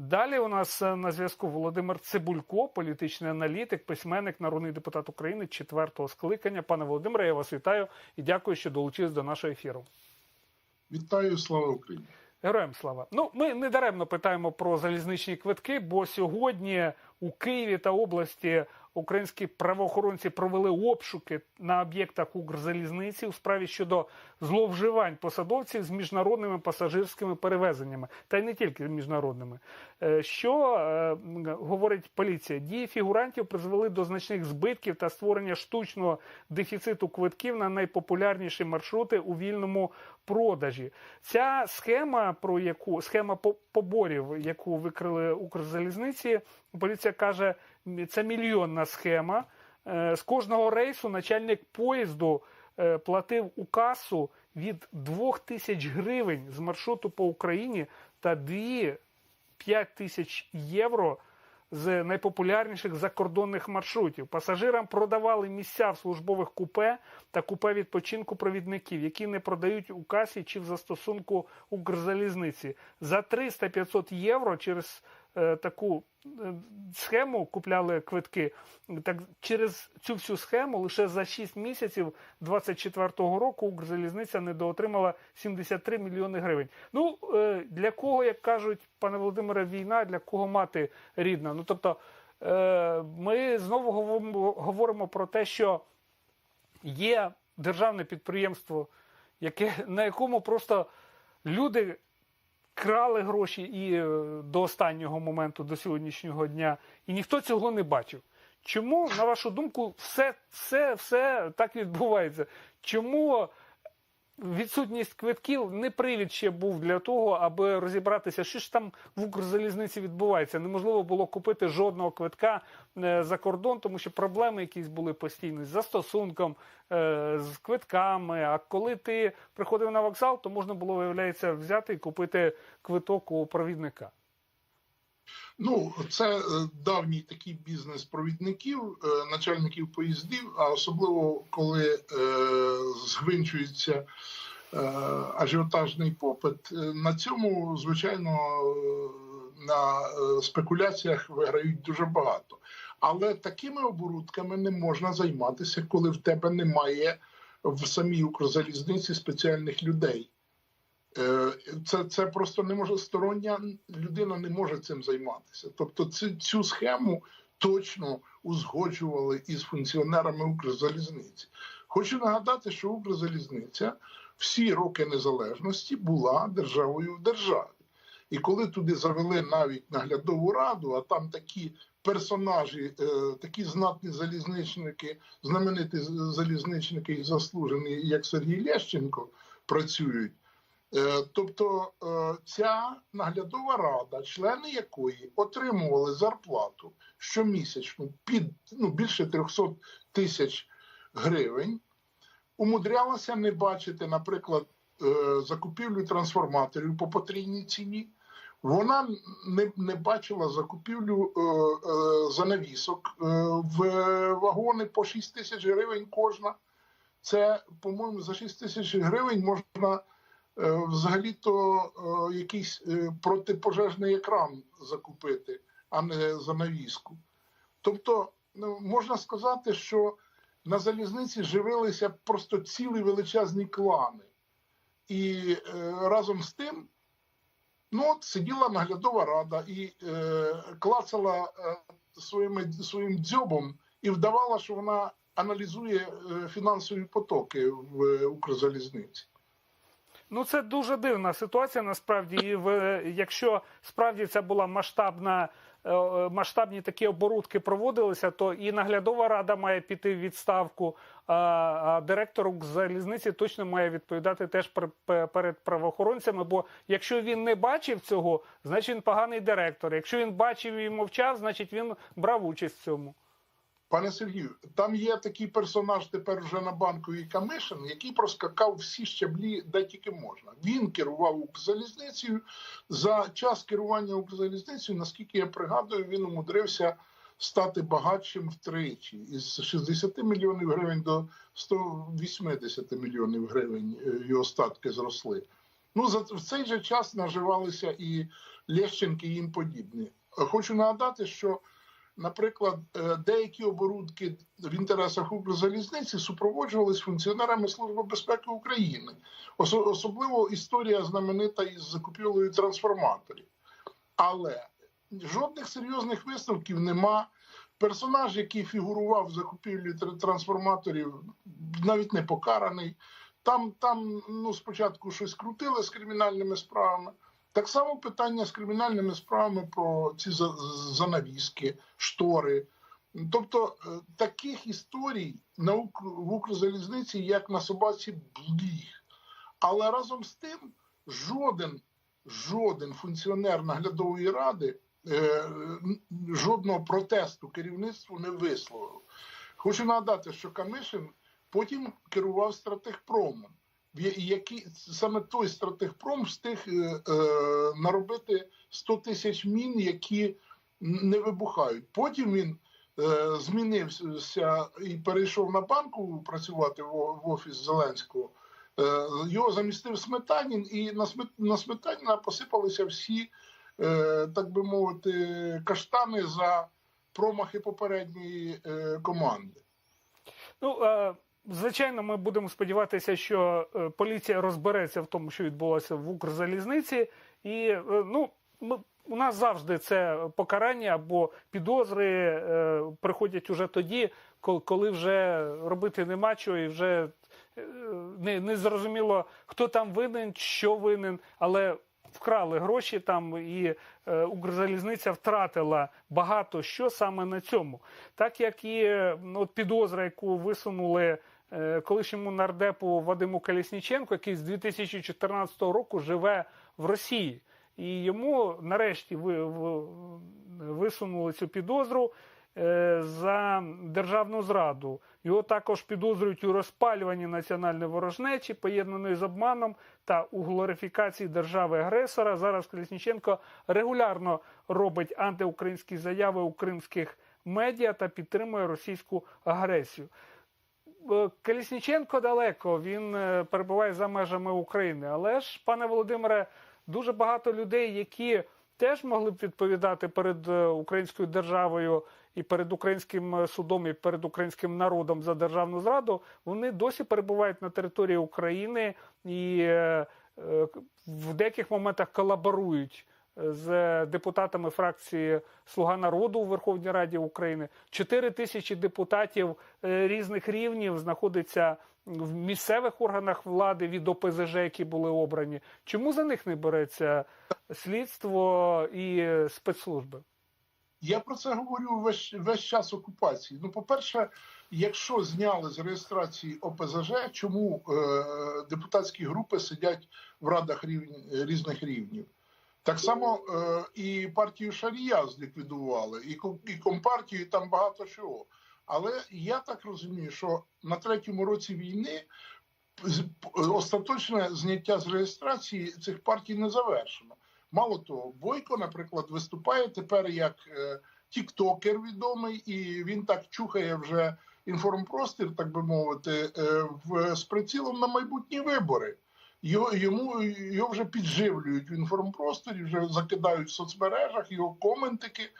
Далі у нас е, на зв'язку Володимир Цибулько, політичний аналітик, письменник, народний депутат України четвертого скликання. Пане Володимире, я вас вітаю і дякую, що долучились до нашого ефіру. Вітаю, слава Україні! Героям слава. Ну, ми не даремно питаємо про залізничні квитки, бо сьогодні у Києві та області українські правоохоронці провели обшуки на об'єктах Укрзалізниці у справі щодо зловживань посадовців з міжнародними пасажирськими перевезеннями, та й не тільки міжнародними. Е, Що е, говорить поліція? Дії фігурантів призвели до значних збитків та створення штучного дефіциту квитків на найпопулярніші маршрути у вільному продажі. Ця схема, про яку схема поборів, яку викрили Укрзалізниці, поліція каже, це мільйонна схема. Е, З кожного рейсу начальник поїзду е, платив у касу від 2 тисяч гривень з маршруту по Україні та 2 5 тисяч євро з найпопулярніших закордонних маршрутів. Пасажирам продавали місця в службових купе та купе відпочинку провідників, які не продають у касі чи в застосунку Укрзалізниці. За 300-500 євро через таку е, схему купляли квитки. Так через цю всю схему лише за 6 місяців 24-го року Укрзалізниця недоотримала 73 мільйони гривень. Ну е, для кого, як кажуть, пане Володимире, війна, для кого мати рідна? Ну тобто, е, ми знову говоримо про те, що є державне підприємство, яке на якому просто люди крали гроші і е, до останнього моменту, до сьогоднішнього дня, і ніхто цього не бачив. Чому, на вашу думку, все, все, все так відбувається? Чому відсутність квитків не привід ще був для того, аби розібратися, що ж там в Укрзалізниці відбувається? Неможливо було купити жодного квитка е, за кордон, тому що проблеми якісь були постійно з застосунком, е, з квитками. А коли ти приходив на вокзал, то можна було, виявляється, взяти і купити квиток у провідника. Ну, це е, давній такий бізнес провідників, е, начальників поїздів, а особливо коли е, згвинчується е, ажіотажний попит. На цьому, звичайно, на спекуляціях виграють дуже багато. Але такими оборудками не можна займатися, коли в тебе немає в самій Укрзалізниці спеціальних людей. Е, Це, це просто не може стороння людина не може цим займатися. Тобто, цю, цю схему точно узгоджували із функціонерами Укрзалізниці. Хочу нагадати, що Укрзалізниця всі роки незалежності була державою в державі. І коли туди завели навіть наглядову раду, а там такі персонажі, е, такі знатні залізничники, знамениті залізничники і заслужені, як Сергій Лещенко, працюють. Е, Тобто е, ця наглядова рада, члени якої отримували зарплату щомісячну під ну, більше 300 тисяч гривень, умудрялася не бачити, наприклад, е, закупівлю трансформаторів по потрійній ціні. Вона не, не бачила закупівлю е, е, занавісок е, в вагони по 6 тисяч гривень кожна. Це, по-моєму, за 6 тисяч гривень можна взагалі-то е, якийсь е, протипожежний екран закупити, а не занавіску. Тобто, ну, можна сказати, що на залізниці живилися просто цілі величезні клани. І е, разом з тим, ну, от сиділа наглядова рада і е, клацала е, своїми, своїм дзьобом і вдавала, що вона аналізує е, фінансові потоки в е, Укрзалізниці. Ну, це дуже дивна ситуація. Насправді, і в, якщо справді це була масштабна, е, масштабні такі оборудки проводилися, то і наглядова рада має піти в відставку, а, директор залізниці точно має відповідати теж пер- перед правоохоронцями. Бо якщо він не бачив цього, значить він поганий директор. Якщо він бачив і мовчав, значить він брав участь в цьому. Пане Сергію, там є такий персонаж тепер вже на банковій Камишин, який проскакав всі щаблі, де тільки можна. Він керував Укрзалізницею. За час керування Укрзалізницею, наскільки я пригадую, він умудрився стати багатшим втричі із 60 мільйонів гривень до 180 мільйонів гривень е, його статки зросли. Ну за в цей же час наживалися і Лещенки, і їм подібні. Хочу нагадати, що, наприклад, е, деякі оборудки в інтересах Укрзалізниці супроводжувались функціонерами Служби безпеки України. Особливо історія знаменита із закупівлею трансформаторів. Але жодних серйозних висновків нема. Персонаж, який фігурував в закупівлі трансформаторів, навіть не покараний. Там, там ну, спочатку щось крутили з кримінальними справами. Так само питання з кримінальними справами про ці занавіски, штори. Тобто е, таких історій на в Укрзалізниці, як на собаці, бліг. Але разом з тим жоден, жоден функціонер наглядової ради е, жодного протесту керівництву не висловив. Хочу нагадати, що Камишин потім керував стратегпромом, в я- який саме той стратегпром встиг е, е, наробити 100 тисяч мін, які не вибухають. Потім він е, змінився і перейшов на банку працювати в, в офіс Зеленського. Е, його замістив Сметанін, і на, Смет, на Сметаніна посипалися всі, е, так би мовити, каштани за промахи попередньої е, команди. Ну, е, звичайно, ми будемо сподіватися, що е, поліція розбереться в тому, що відбулося в Укрзалізниці, і е, ну, ми, у нас завжди це покарання або підозри е, приходять уже тоді, коли, вже робити нема чого, і вже е, не, не зрозуміло, хто там винен, що винен, але вкрали гроші там, і е, Укрзалізниця втратила багато що саме на цьому. Так як і от підозра, яку висунули колишньому нардепу Вадиму Колісніченку, який з 2014 року живе в Росії. І йому нарешті ви, ви, висунули цю підозру е, за державну зраду. Його також підозрюють у розпалюванні національної ворожнечі, поєднаної з обманом та у глорифікації держави-агресора. Зараз Колісніченко регулярно робить антиукраїнські заяви у кримських медіа та підтримує російську агресію. Е, Колісніченко далеко, він е, перебуває за межами України. Але ж, пане Володимире, дуже багато людей, які теж могли б відповідати перед е, українською державою і перед українським судом, і перед українським народом за державну зраду, вони досі перебувають на території України і в деяких моментах колаборують з депутатами фракції Слуга народу у Верховній Раді України. Чотири тисячі депутатів е, різних рівнів знаходиться в місцевих органах влади від ОПЗЖ, які були обрані. Чому за них не береться слідство і спецслужби? Я про це говорю весь, весь час окупації. Ну, по-перше, якщо зняли з реєстрації ОПЗЖ, чому е, депутатські групи сидять в радах рівень, різних рівнів? Так само е, і партію Шарія зліквідували, і, і компартію, і там багато чого. Але я так розумію, що на третьому році війни з- остаточне зняття з реєстрації цих партій не завершено. Мало того, Бойко, наприклад, виступає тепер як е, тіктокер відомий, і він так чухає вже інформпростір, так би мовити, е, в, з прицілом на майбутні вибори. Його, йому його вже підживлюють в інформпросторі, вже закидають в соцмережах його коментики.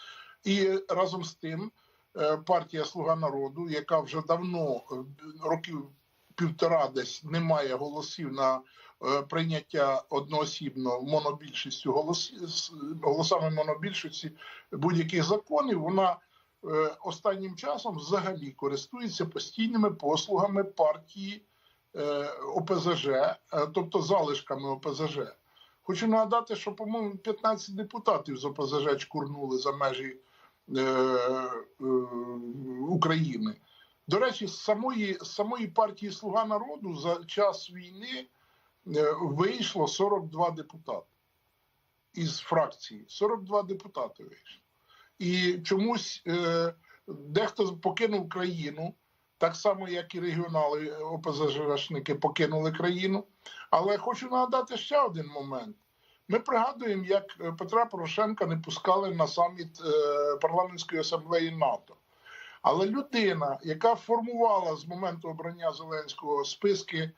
І разом з тим е, партія Слуга народу, яка вже давно е, років півтора десь не має голосів на е, прийняття одноосібно монобільшістю голосів голосами монобільшості будь-яких законів, вона останнім часом взагалі користується постійними послугами партії ОПЗЖ, е, тобто залишками ОПЗЖ. Хочу нагадати, що, по-моєму, 15 депутатів з ОПЗЖ чкурнули за межі е, е, України. До речі, з самої, з самої партії Слуга народу за час війни е, вийшло 42 депутати із фракції. 42 депутати вийшло. І чомусь е, дехто покинув країну, так само, як і регіонали ОПЗЖшники покинули країну. Але хочу нагадати ще один момент. Ми пригадуємо, як е, Петра Порошенка не пускали на саміт е, парламентської асамблеї НАТО. Але людина, яка формувала з моменту обрання Зеленського списки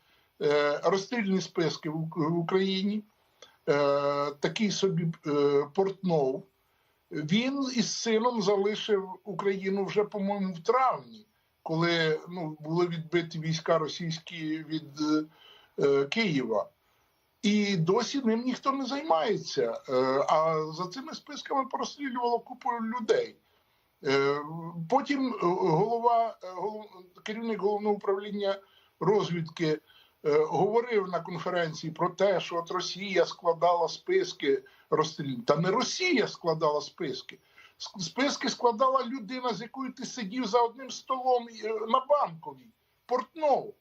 е, розстрільні списки в Україні, е, такий собі е, Портнов. Він із сином залишив Україну вже, по-моєму, в травні, коли ну, були відбиті війська російські від е, е, Києва. І досі ним ніхто не займається. Е, А за цими списками порозстрілювало купу людей. Е, Потім е, голова, е, голов- керівник головного управління розвідки говорив на конференції про те, що от Росія складала списки розстрілянь. Та не Росія складала списки. Ск- Списки складала людина, з якою ти сидів за одним столом е, на банковій. Портнов.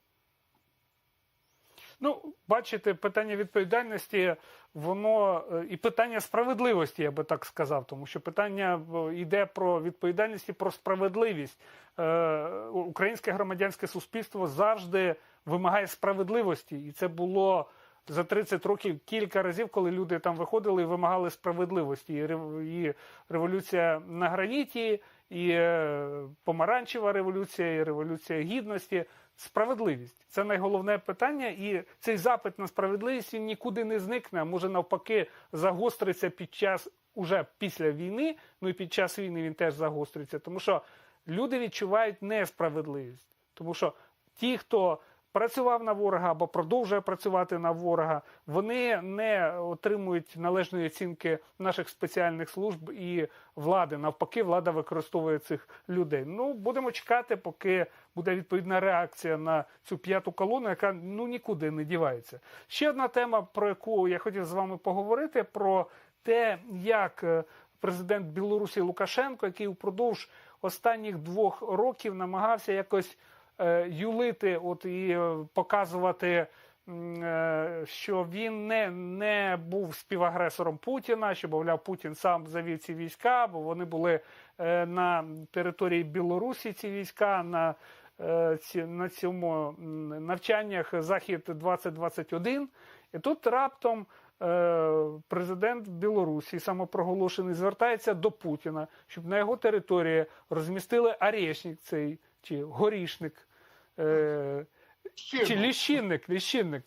Ну, бачите, питання відповідальності, воно е, і питання справедливості, я би так сказав, тому що питання е, йде про відповідальність і про справедливість. Е, Українське громадянське суспільство завжди вимагає справедливості, і це було за 30 років кілька разів, коли люди там виходили і вимагали справедливості. І революція на граніті, і е, помаранчева революція, і революція гідності. Справедливість це найголовне питання, і цей запит на справедливість він нікуди не зникне, а може навпаки загостриться під час уже після війни. Ну і під час війни він теж загостриться, тому що люди відчувають несправедливість, тому що ті, хто працював на ворога або продовжує працювати на ворога, вони не отримують належної оцінки наших спеціальних служб і влади. Навпаки, влада використовує цих людей. Ну будемо чекати, поки буде відповідна реакція на цю п'яту колону, яка ну нікуди не дівається. Ще одна тема, про яку я хотів з вами поговорити, про те, як е, президент Білорусі Лукашенко, який упродовж останніх двох років намагався якось юлити, от і е, показувати. е, Що він не, не був співагресором Путіна, що, мовляв, Путін сам завів ці війська, бо вони були е, на території Білорусі, ці війська, на, е, на цьому навчаннях Захід 2021. І тут раптом е, президент Білорусі, самопроголошений, звертається до Путіна, щоб на його території розмістили арешник цей чи горішник. Е, чи одне. ліщинник, ліщинник.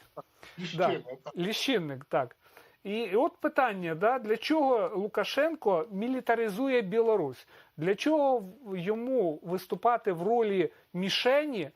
Да. одне. Ліщинник, так. І, і от питання: да, для чого Лукашенко мілітаризує Білорусь? Для чого йому виступати в ролі мішені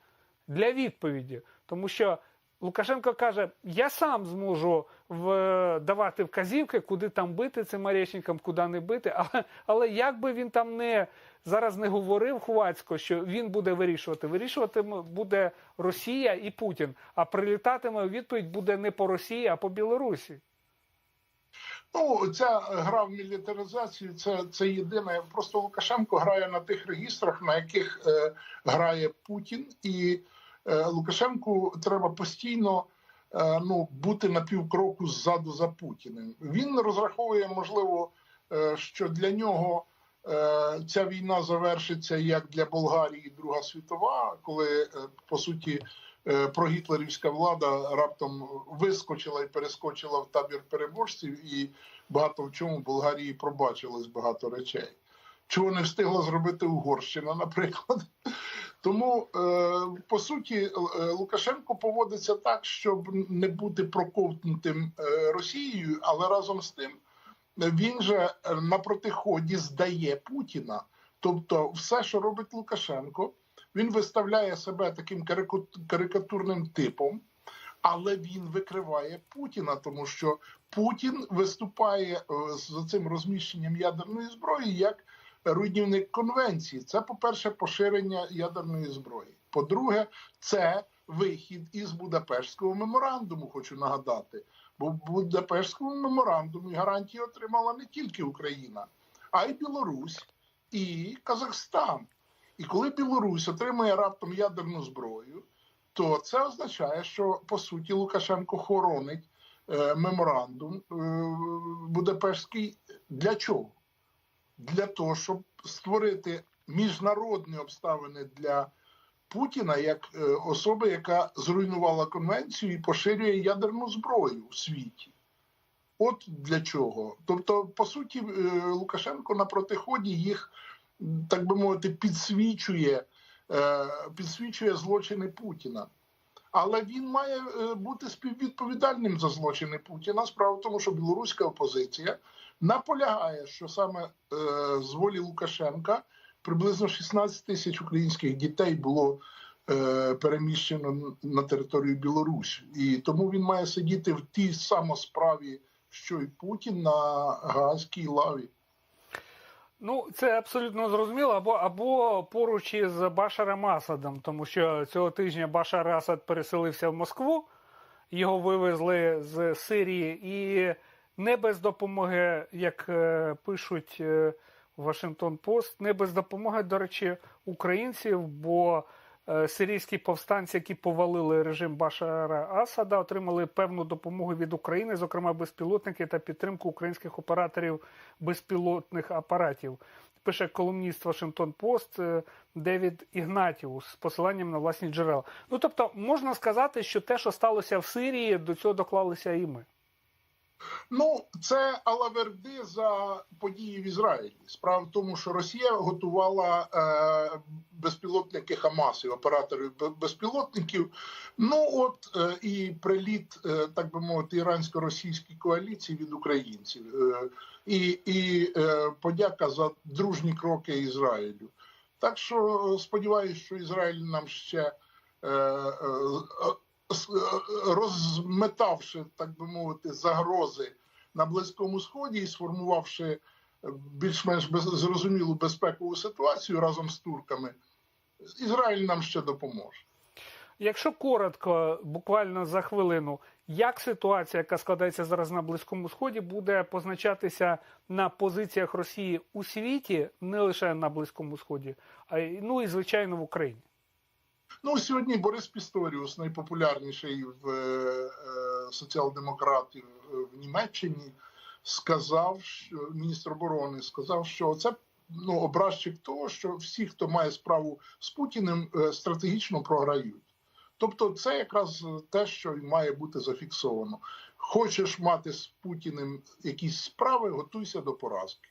для відповіді? Тому що Лукашенко каже: я сам зможу в, давати вказівки, куди там бити цим орешникам, куди не бити. Але, але як би він там не зараз не говорив Хвацько, що він буде вирішувати, вирішуватиме буде Росія і Путін. А прилітатиме відповідь буде не по Росії, а по Білорусі. Ну, ця гра в мілітаризацію це, це єдине. Просто Лукашенко грає на тих регістрах, на яких е, грає Путін, і Лукашенку треба постійно е, ну, бути на півкроку ззаду за Путіним. Він розраховує, можливо, е, що для нього е, ця війна завершиться як для Болгарії Друга світова, коли е, по суті. е, Прогітлерівська влада раптом вискочила і перескочила в табір переможців, і багато в чому Болгарії пробачилось багато речей. Чого не встигла зробити Угорщина, наприклад. Тому, е, по суті, е, Лукашенко поводиться так, щоб не бути проковтнутим е, Росією, але разом з тим він же на протиході здає Путіна. Тобто, все, що робить Лукашенко, він виставляє себе таким карикатурним типом, але він викриває Путіна, тому що Путін виступає за цим розміщенням ядерної зброї як руйнівник конвенції. Це, по-перше, поширення ядерної зброї. По-друге, це вихід із Будапештського меморандуму, хочу нагадати. Бо в Будапештському меморандумі гарантії отримала не тільки Україна, а й Білорусь і Казахстан. І коли Білорусь отримує раптом ядерну зброю, то це означає, що по суті Лукашенко хоронить е, меморандум е, Будапештський для чого? Для того, щоб створити міжнародні обставини для Путіна як е, особи, яка зруйнувала конвенцію і поширює ядерну зброю у світі. От для чого. Тобто, по суті, е, Лукашенко на протиході їх, так би мовити, підсвічує, е, підсвічує злочини Путіна. Але він має бути співвідповідальним за злочини Путіна. Справа в тому, що білоруська опозиція наполягає, що саме е, з волі Лукашенка приблизно 16 тисяч українських дітей було е, переміщено на територію Білорусі, і тому він має сидіти в тій самосправі, що й Путін на Гаазькій лаві. Ну, це абсолютно зрозуміло, або, або поруч із Башаром Асадом, тому що цього тижня Башар Асад переселився в Москву, його вивезли з Сирії і не без допомоги, як е, пишуть е, Вашингтон Пост, не без допомоги, до речі, українців, бо е, сирійські повстанці, які повалили режим Башара Асада, отримали певну допомогу від України, зокрема безпілотники та підтримку українських операторів безпілотних апаратів. Пише колумніст Вашингтон Пост Девід Ігнатіус з посиланням на власні джерела. Ну тобто, можна сказати, що те, що сталося в Сирії, до цього доклалися і ми. Ну, це алаверди за події в Ізраїлі. Справа в тому, що Росія готувала е, безпілотники Хамасу, оператори бе- безпілотників. Ну от е, і приліт, е, так би мовити, ірансько-російській коаліції від українців, е, і, і е, подяка за дружні кроки Ізраїлю. Так що е, сподіваюся, що Ізраїль нам ще. Е, е, розметавши, так би мовити, загрози на Близькому Сході і сформувавши е, більш-менш зрозумілу безпекову ситуацію разом з турками, Ізраїль нам ще допоможе. Якщо коротко, буквально за хвилину, як ситуація, яка складається зараз на Близькому Сході, буде позначатися на позиціях Росії у світі, не лише на Близькому Сході, а ну і звичайно в Україні. Ну, сьогодні Борис Пісторіус, найпопулярніший в е, е, соціал-демократів е, в Німеччині, сказав, що міністр оборони сказав, що це ну, образчик того, що всі, хто має справу з Путіним, е, стратегічно програють. Тобто, це якраз те, що має бути зафіксовано. Хочеш мати з Путіним якісь справи, готуйся до поразки.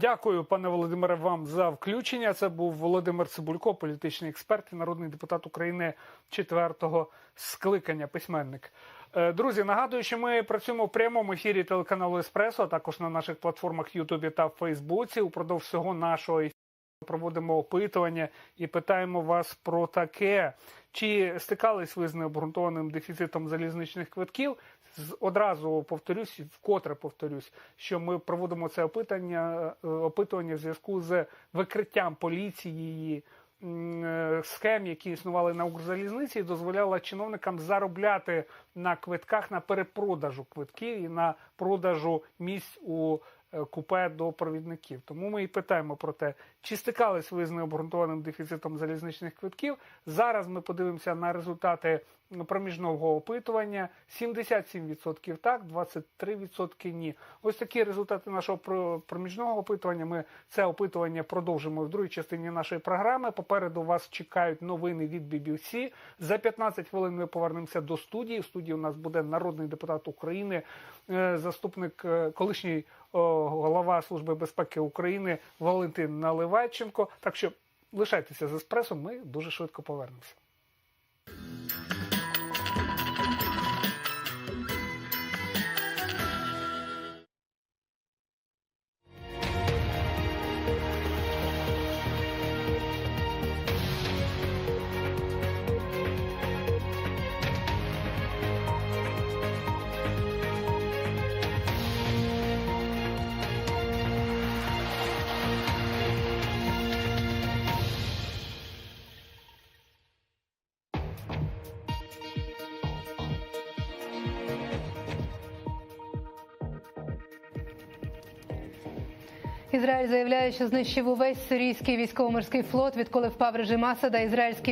Дякую, пане Володимире, вам за включення. Це був Володимир Цибулько, політичний експерт і народний депутат України четвертого скликання, письменник. Е, Друзі, нагадую, що ми працюємо в прямому ефірі телеканалу Еспресо, а також на наших платформах Ютубі та Фейсбуці. Упродовж всього нашого ефіру проводимо опитування і питаємо вас про таке. Чи стикались ви з необґрунтованим дефіцитом залізничних квитків? Одразу повторюсь, вкотре повторюсь, що ми проводимо це опитання, е, опитування в зв'язку з викриттям поліції е, схем, які існували на Укрзалізниці, дозволяла чиновникам заробляти на квитках на перепродажу квитків і на продажу місць у е, купе до провідників. Тому ми і питаємо про те, чи стикались ви з необґрунтованим дефіцитом залізничних квитків. Зараз ми подивимося на результати проміжного опитування. 77% так, 23% ні. Ось такі результати нашого про- проміжного опитування. Ми це опитування продовжимо в другій частині нашої програми. Попереду вас чекають новини від BBC. За 15 хвилин ми повернемося до студії. В студії у нас буде народний депутат України, е, заступник е, колишній голова Служби безпеки України Валентин Наливайченко. Так що лишайтеся з еспресо, ми дуже швидко повернемося. Ізраїль заявляє, що знищив увесь сирійський військово-морський флот, відколи впав режим Асада. Ізраїльські